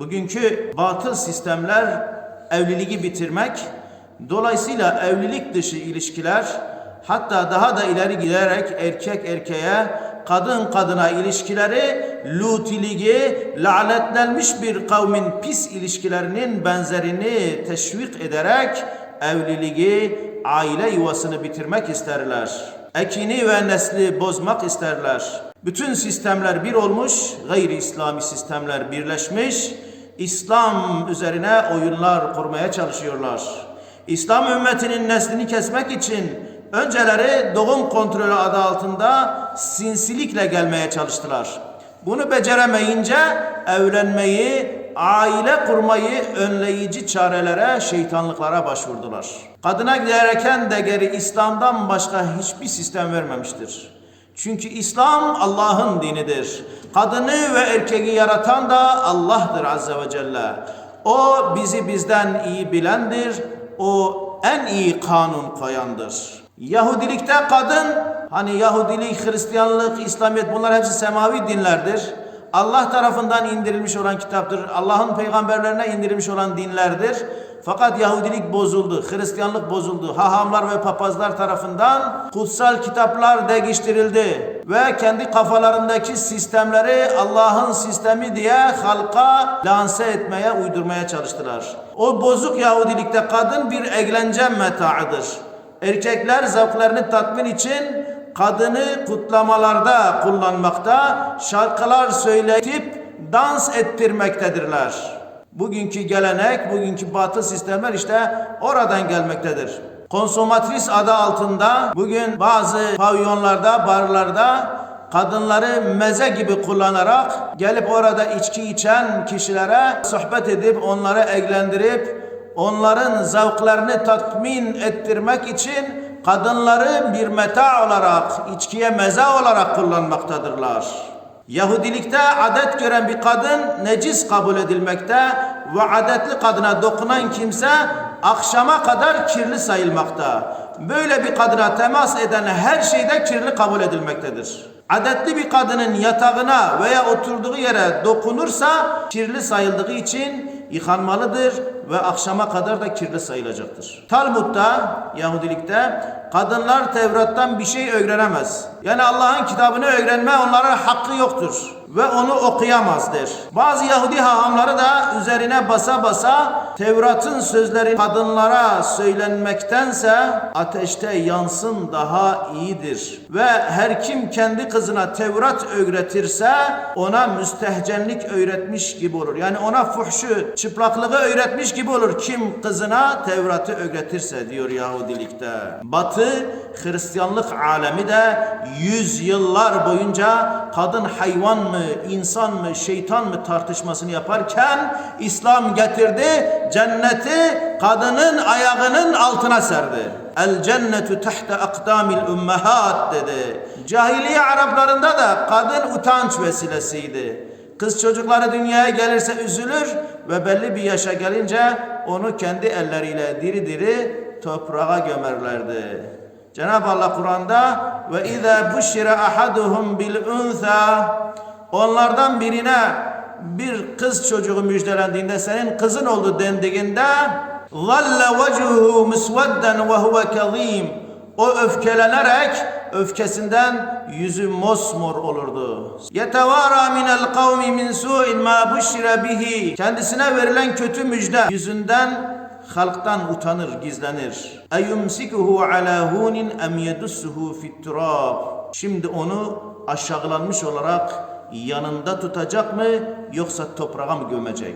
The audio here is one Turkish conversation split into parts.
Bugünkü batıl sistemler evliliği bitirmek, dolayısıyla evlilik dışı ilişkiler, hatta daha da ileri giderek erkek erkeğe, kadın kadına ilişkileri, lutiliği, lanetlenmiş bir kavmin pis ilişkilerinin benzerini teşvik ederek evliliği, aile yuvasını bitirmek isterler. Ekini ve nesli bozmak isterler. Bütün sistemler bir olmuş, gayri İslami sistemler birleşmiş, İslam üzerine oyunlar kurmaya çalışıyorlar. İslam ümmetinin neslini kesmek için önceleri doğum kontrolü adı altında sinsilikle gelmeye çalıştılar. Bunu beceremeyince evlenmeyi, aile kurmayı önleyici çarelere, şeytanlıklara başvurdular. Kadına gereken değeri İslam'dan başka hiçbir sistem vermemiştir. Çünkü İslam Allah'ın dinidir. Kadını ve erkeği yaratan da Allah'tır Azze ve Celle. O bizi bizden iyi bilendir. O en iyi kanun koyandır. Yahudilikte kadın, hani Yahudilik, Hristiyanlık, İslamiyet bunlar hepsi semavi dinlerdir. Allah tarafından indirilmiş olan kitaptır. Allah'ın peygamberlerine indirilmiş olan dinlerdir. Fakat Yahudilik bozuldu, Hristiyanlık bozuldu. Hahamlar ve papazlar tarafından kutsal kitaplar değiştirildi ve kendi kafalarındaki sistemleri Allah'ın sistemi diye halka lanse etmeye, uydurmaya çalıştılar. O bozuk Yahudilikte kadın bir eğlence metaıdır. Erkekler zevklerini tatmin için kadını kutlamalarda kullanmakta, şarkılar söyleyip dans ettirmektedirler. Bugünkü gelenek, bugünkü batı sistemler işte oradan gelmektedir. Konsomatris adı altında bugün bazı pavyonlarda, barlarda kadınları meze gibi kullanarak gelip orada içki içen kişilere sohbet edip onları eğlendirip onların zevklerini tatmin ettirmek için kadınları bir meta olarak, içkiye meze olarak kullanmaktadırlar. Yahudilikte adet gören bir kadın necis kabul edilmekte ve adetli kadına dokunan kimse akşama kadar kirli sayılmakta. Böyle bir kadına temas eden her şeyde kirli kabul edilmektedir. Adetli bir kadının yatağına veya oturduğu yere dokunursa kirli sayıldığı için yıkanmalıdır ve akşama kadar da kirli sayılacaktır. Talmud'da, Yahudilikte kadınlar Tevrat'tan bir şey öğrenemez. Yani Allah'ın kitabını öğrenme onlara hakkı yoktur ve onu okuyamazdır. Bazı Yahudi hahamları da üzerine basa basa Tevrat'ın sözleri kadınlara söylenmektense ateşte yansın daha iyidir. Ve her kim kendi kızına Tevrat öğretirse ona müstehcenlik öğretmiş gibi olur. Yani ona fuhşu, çıplaklığı öğretmiş gibi olur. Kim kızına Tevrat'ı öğretirse diyor Yahudilikte. Batı Hristiyanlık alemi de yüz yıllar boyunca kadın hayvan mı, insan mı, şeytan mı tartışmasını yaparken İslam getirdi, cenneti kadının ayağının altına serdi. El cennetu tahta akdamil ummahat dedi. Cahiliye Araplarında da kadın utanç vesilesiydi. Kız çocukları dünyaya gelirse üzülür ve belli bir yaşa gelince onu kendi elleriyle diri diri toprağa gömerlerdi. Cenab-ı Allah Kur'an'da ve izâ buşira ahaduhum bil untha onlardan birine bir kız çocuğu müjdelendiğinde senin kızın oldu dendiğinde ظَلَّ وَجُهُ مُسْوَدًّا وَهُوَ كَظِيمٌ O öfkelenerek öfkesinden yüzü mosmor olurdu. Yetevara minel kavmi min su'in ma bushira bihi. Kendisine verilen kötü müjde yüzünden halktan utanır, gizlenir. Eyumsikuhu ala hunin em yedussuhu fit turab. Şimdi onu aşağılanmış olarak yanında tutacak mı yoksa toprağa mı gömecek?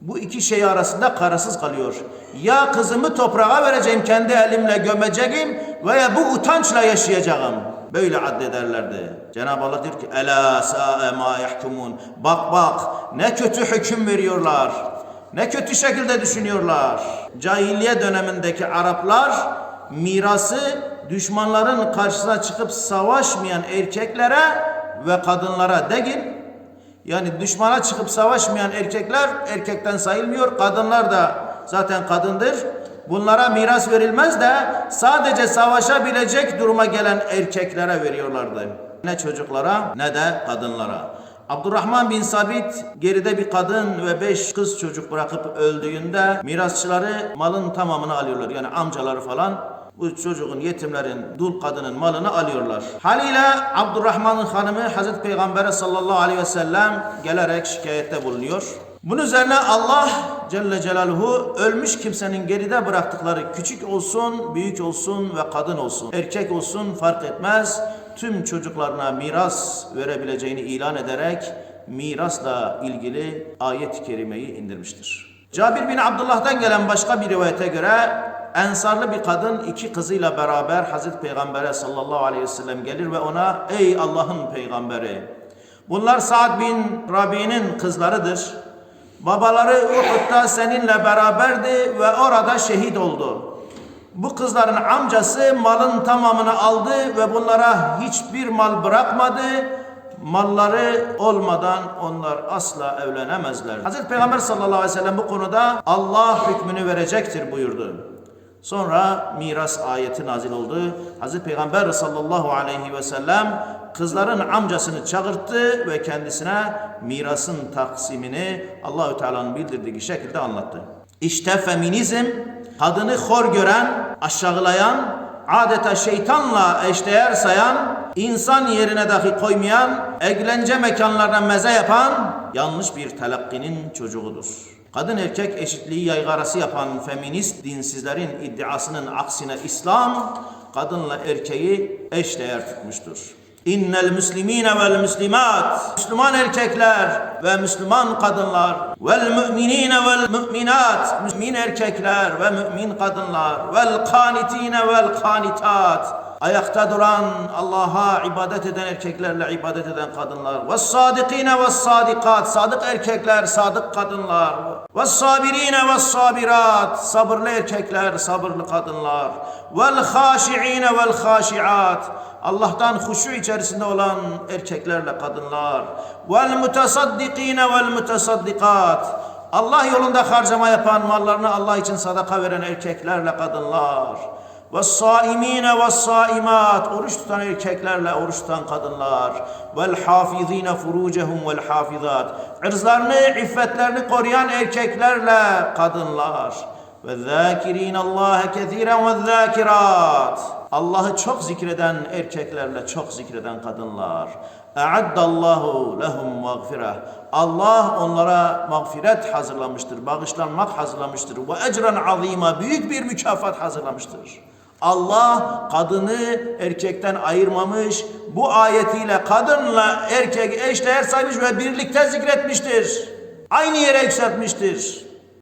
Bu iki şey arasında kararsız kalıyor. Ya kızımı toprağa vereceğim kendi elimle gömeceğim veya bu utançla yaşayacağım. Böyle addederlerdi. Cenab-ı Allah diyor ki Ela sa'e ma yahkumun. Bak bak ne kötü hüküm veriyorlar. Ne kötü şekilde düşünüyorlar. Cahiliye dönemindeki Araplar mirası düşmanların karşısına çıkıp savaşmayan erkeklere ve kadınlara değil yani düşmana çıkıp savaşmayan erkekler erkekten sayılmıyor. Kadınlar da zaten kadındır. Bunlara miras verilmez de sadece savaşabilecek duruma gelen erkeklere veriyorlardı. Ne çocuklara ne de kadınlara. Abdurrahman bin Sabit geride bir kadın ve beş kız çocuk bırakıp öldüğünde mirasçıları malın tamamını alıyorlar. Yani amcaları falan bu çocuğun, yetimlerin, dul kadının malını alıyorlar. Haliyle Abdurrahman'ın hanımı Hazreti Peygamber'e sallallahu aleyhi ve sellem gelerek şikayette bulunuyor. Bunun üzerine Allah Celle Celaluhu ölmüş kimsenin geride bıraktıkları küçük olsun, büyük olsun ve kadın olsun, erkek olsun fark etmez tüm çocuklarına miras verebileceğini ilan ederek mirasla ilgili ayet-i kerimeyi indirmiştir. Cabir bin Abdullah'tan gelen başka bir rivayete göre ensarlı bir kadın iki kızıyla beraber Hazreti Peygamber'e sallallahu aleyhi ve sellem gelir ve ona ey Allah'ın peygamberi bunlar Sa'd bin Rabi'nin kızlarıdır. Babaları Uhud'da seninle beraberdi ve orada şehit oldu. Bu kızların amcası malın tamamını aldı ve bunlara hiçbir mal bırakmadı. Malları olmadan onlar asla evlenemezler. Hazreti Peygamber sallallahu aleyhi ve sellem bu konuda Allah hükmünü verecektir buyurdu. Sonra miras ayeti nazil oldu. Hazreti Peygamber sallallahu aleyhi ve sellem kızların amcasını çağırttı ve kendisine mirasın taksimini Allahü Teala'nın bildirdiği şekilde anlattı. İşte feminizm kadını hor gören, aşağılayan, adeta şeytanla eşdeğer sayan, insan yerine dahi koymayan, eğlence mekanlarına meze yapan yanlış bir telakkinin çocuğudur. Kadın erkek eşitliği yaygarası yapan feminist dinsizlerin iddiasının aksine İslam kadınla erkeği eşdeğer tutmuştur. İnnel müslimine vel müslimat Müslüman erkekler ve Müslüman kadınlar vel müminine vel müminat Mümin erkekler ve mümin kadınlar vel kanitine vel kanitat Ayakta duran Allah'a ibadet eden erkeklerle ibadet eden kadınlar. Ve sadikine ve sadikat sadık erkekler sadık kadınlar. Ve sabirine ve sabirat sabırlı erkekler sabırlı kadınlar. Vel haşiine vel haşiat Allah'tan huşu içerisinde olan erkeklerle kadınlar. Vel mutasaddikine vel mutasaddikat Allah yolunda harcama yapan mallarını Allah için sadaka veren erkeklerle kadınlar ve saimine ve saimat oruç tutan erkeklerle oruç tutan kadınlar. Vel hafizine furucehum vel hafizat. Irzlarını iffetlerini koruyan erkeklerle kadınlar. Ve zâkirîn Allâhe kethiren ve zâkirat Allah'ı çok zikreden erkeklerle çok zikreden kadınlar. E'addallahu lehum mağfireh Allah onlara mağfiret hazırlamıştır, bağışlanmak hazırlamıştır. Ve ecren azîma büyük bir mükafat hazırlamıştır. Allah kadını erkekten ayırmamış, bu ayetiyle kadınla erkek eşdeğer saymış ve birlikte zikretmiştir. Aynı yere yükseltmiştir.